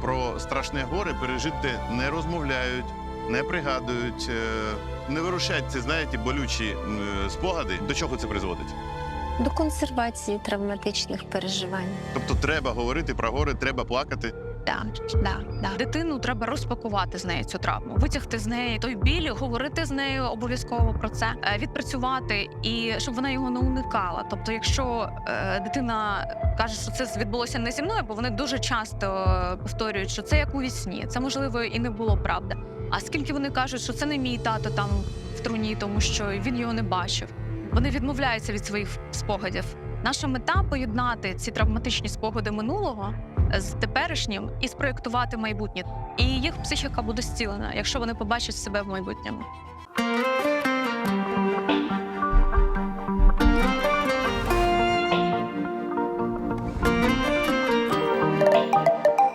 про страшне горе пережити не розмовляють, не пригадують, е, не вирушать ці, знаєте, болючі е, спогади. До чого це призводить? До консервації травматичних переживань. Тобто треба говорити про горе, треба плакати. Да, да, да. Дитину треба розпакувати з нею цю травму, витягти з неї той біль, говорити з нею обов'язково про це, е, відпрацювати і щоб вона його не уникала. Тобто, якщо е, дитина каже, що це відбулося не зі мною, бо вони дуже часто повторюють, що це як у вісні. Це можливо і не було правда. А скільки вони кажуть, що це не мій тато там в труні, тому що він його не бачив. Вони відмовляються від своїх спогадів. Наша мета поєднати ці травматичні спогади минулого з теперішнім і спроєктувати майбутнє. І їх психіка буде зцілена, якщо вони побачать себе в майбутньому.